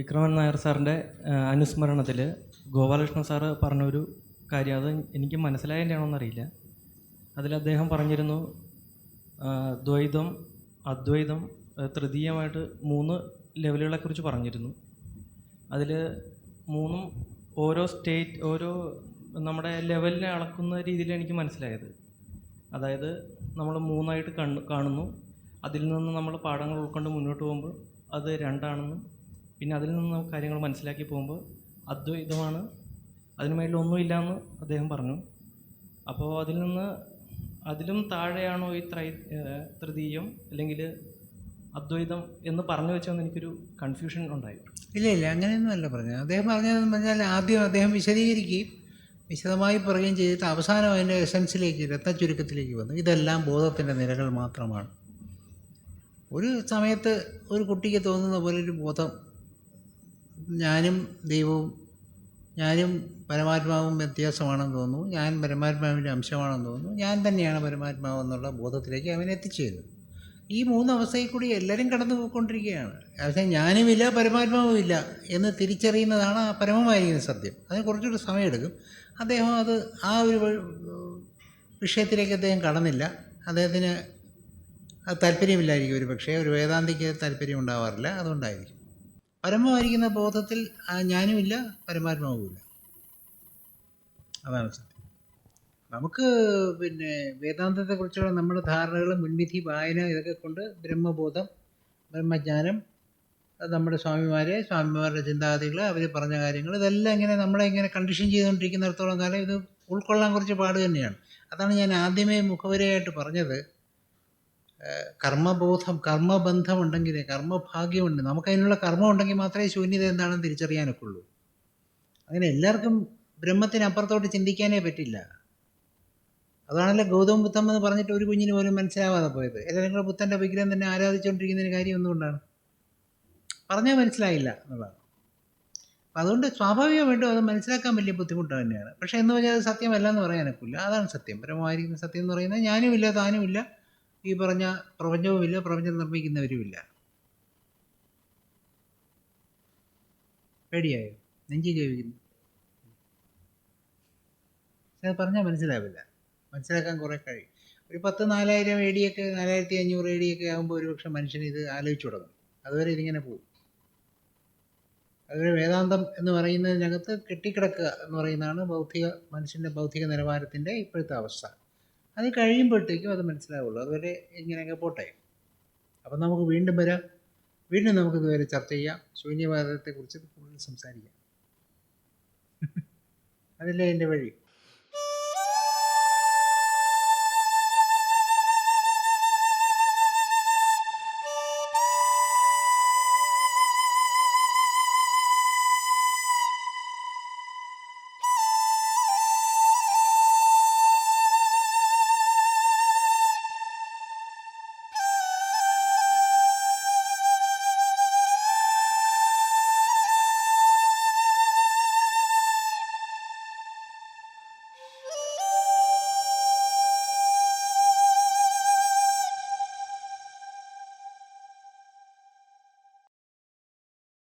വിക്രമൻ നായർ സാറിന്റെ അനുസ്മരണത്തിൽ ഗോപാലകൃഷ്ണൻ സാറ് പറഞ്ഞൊരു കാര്യം അത് എനിക്ക് മനസ്സിലായതിന്റെയാണോന്നറിയില്ല അതിൽ അദ്ദേഹം പറഞ്ഞിരുന്നു ദ്വൈതം അദ്വൈതം തൃതീയമായിട്ട് മൂന്ന് ലെവലുകളെക്കുറിച്ച് പറഞ്ഞിരുന്നു. അതിൽ മൂന്നും ഓരോ സ്റ്റേറ്റ് ഓരോ നമ്മുടെ ലെവലിനെ അളക്കുന്ന രീതിയിൽ എനിക്ക് മനസ്സിലായത്. അതായത് നമ്മൾ മൂന്നായിട്ട് കണ്ണു കാണുന്നു. അതിൽ നിന്ന് നമ്മൾ പാഠങ്ങൾ ഉൾക്കൊണ്ട് മുന്നോട്ട് പോകുമ്പോൾ അത് രണ്ടാണെന്നും പിന്നെ അതിൽ നിന്ന് കാര്യങ്ങൾ മനസ്സിലാക്കി പോകുമ്പോൾ അദ്വൈതമാണ് അതിന് മേലിൽ ഒന്നുമില്ല എന്ന് അദ്ദേഹം പറഞ്ഞു. അപ്പോൾ അതിൽ നിന്ന് അതിലും താഴെയാണോ ഈ ത്രൈ തൃതീയം അല്ലെങ്കിൽ അദ്വൈതം എന്ന് പറഞ്ഞു വെച്ചെന്ന് എനിക്കൊരു കൺഫ്യൂഷൻ ഉണ്ടായി. ഇല്ല ഇല്ല അങ്ങനെയൊന്നും അല്ല പറഞ്ഞത്. അദ്ദേഹം പറഞ്ഞതെന്ന് പറഞ്ഞാൽ ആദ്യം അദ്ദേഹം വിശദീകരിക്കുകയും വിശദമായി പറയുകയും ചെയ്തിട്ട് അവസാനം അതിന്റെ എസൻസിലേക്ക് രത്നച്ചുരുക്കത്തിലേക്ക് വന്നു. ഇതെല്ലാം ബോധത്തിന്റെ നിരകൾ മാത്രമാണ്. ഒരു സമയത്ത് ഒരു കുട്ടിക്ക് തോന്നുന്ന പോലെ ഒരു ബോധം ഞാനും ദൈവവും ഞാനും പരമാത്മാവും വ്യത്യാസമാണെന്ന് തോന്നുന്നു. ഞാൻ പരമാത്മാവിന്റെ അംശമാണെന്ന് തോന്നുന്നു. ഞാൻ തന്നെയാണ് പരമാത്മാവെന്നുള്ള ബോധത്തിലേക്ക് അവൻ എത്തിച്ചേരുന്നു ഈ മൂന്ന് അവസ്ഥയിൽ കൂടി എല്ലാവരും കടന്നു പോയിക്കൊണ്ടിരിക്കുകയാണ്. പക്ഷേ ഞാനുമില്ല പരമാത്മാവും ഇല്ല എന്ന് തിരിച്ചറിയുന്നതാണ് ആ പരമമായിരിക്കുന്ന സത്യം. അതിന് കുറച്ചുകൂടി സമയമെടുക്കും. അദ്ദേഹം അത് ആ ഒരു വിഷയത്തിലേക്ക് അദ്ദേഹം കടന്നില്ല. അദ്ദേഹത്തിന് അത് താല്പര്യമില്ലായിരിക്കും ഒരു പക്ഷേ ഒരു വേദാന്തിക്ക് താല്പര്യം ഉണ്ടാവാറില്ല. അതുകൊണ്ടായിരിക്കും. പരമമായിരിക്കുന്ന ബോധത്തിൽ ഞാനുമില്ല പരമാത്മാവുമില്ല അതാണ് സത്യം. നമുക്ക് പിന്നെ വേദാന്തത്തെക്കുറിച്ചുള്ള നമ്മുടെ ധാരണകൾ മുൻവിധി വായന ഇതൊക്കെ കൊണ്ട് ബ്രഹ്മബോധം ബ്രഹ്മജ്ഞാനം നമ്മുടെ സ്വാമിമാരെ സ്വാമിമാരുടെ ചിന്താഗതികൾ അവർ പറഞ്ഞ കാര്യങ്ങൾ ഇതെല്ലാം ഇങ്ങനെ നമ്മളെ ഇങ്ങനെ കണ്ടീഷൻ ചെയ്തുകൊണ്ടിരിക്കുന്നിടത്തോളം കാലം ഇത് ഉൾക്കൊള്ളാൻ കുറച്ച് പാട് തന്നെയാണ്. അതാണ് ഞാൻ ആദ്യമേ മുഖവരയായിട്ട് പറഞ്ഞത്. കർമ്മബോധം കർമ്മബന്ധം ഉണ്ടെങ്കിൽ കർമ്മഭാഗ്യമുണ്ട്. നമുക്കതിനുള്ള കർമ്മം ഉണ്ടെങ്കിൽ മാത്രമേ ശൂന്യത എന്താണെന്ന് തിരിച്ചറിയാനൊക്കെ ഉള്ളൂ അങ്ങനെ എല്ലാവർക്കും ബ്രഹ്മത്തിനപ്പുറത്തോട്ട് ചിന്തിക്കാനേ പറ്റില്ല. അതാണല്ലോ ഗൗതമ ബുദ്ധം എന്ന് പറഞ്ഞിട്ട് ഒരു കുഞ്ഞിന് പോലും മനസ്സിലാവാതെ പോയത്. എല്ലാവരും ബുദ്ധന്റെ വിഗ്രഹം തന്നെ ആരാധിച്ചുകൊണ്ടിരിക്കുന്നതിന് കാര്യം എന്തുകൊണ്ടാണ് പറഞ്ഞാൽ മനസ്സിലായില്ല എന്നുള്ളതാണ്. അപ്പം അതുകൊണ്ട് സ്വാഭാവികമായിട്ടും അത് മനസ്സിലാക്കാൻ വലിയ ബുദ്ധിമുട്ട് തന്നെയാണ്. പക്ഷേ എന്ന് വെച്ചാൽ അത് സത്യമല്ല എന്ന് പറയാനൊക്കില്ല. അതാണ് സത്യം. പരമായിരിക്കുന്ന സത്യം എന്ന് പറയുന്നത് ഞാനും ഇല്ല താനും താനുമില്ല. ഈ പറഞ്ഞ പ്രപഞ്ചവുമില്ല പ്രപഞ്ചം നിർമ്മിക്കുന്നവരുമില്ല. പേടിയായോ? നെഞ്ചി ജീവിക്കുന്നു അത് പറഞ്ഞാൽ മനസ്സിലാവില്ല. മനസ്സിലാക്കാൻ കുറേ കഴിയും. ഒരു പത്ത് നാലായിരം എ ഡിയൊക്കെ നാലായിരത്തി അഞ്ഞൂറ് എ ഡിയൊക്കെ ആകുമ്പോൾ ഒരുപക്ഷെ മനുഷ്യൻ ഇത് ആലോചിച്ചു തുടങ്ങും. അതുവരെ ഇതിങ്ങനെ പോകും. അതുവരെ വേദാന്തം എന്ന് പറയുന്നതിനകത്ത് കെട്ടിക്കിടക്കുക എന്ന് പറയുന്നതാണ് ബൗദ്ധിക മനുഷ്യന്റെ ബൗദ്ധിക നിലവാരത്തിന്റെ ഇപ്പോഴത്തെ അവസ്ഥ. അത് കഴിയുമ്പോഴത്തേക്കും അത് മനസ്സിലാവുള്ളൂ. അതുവരെ ഇങ്ങനെയൊക്കെ പോട്ടെ. അപ്പം നമുക്ക് വീണ്ടും വരാം. വീണ്ടും നമുക്ക് ഇതുവരെ ചർച്ച ചെയ്യാം. ശൂന്യവാദത്തെക്കുറിച്ച് കൂടുതൽ സംസാരിക്കാം. അതല്ലേ എന്റെ വഴി.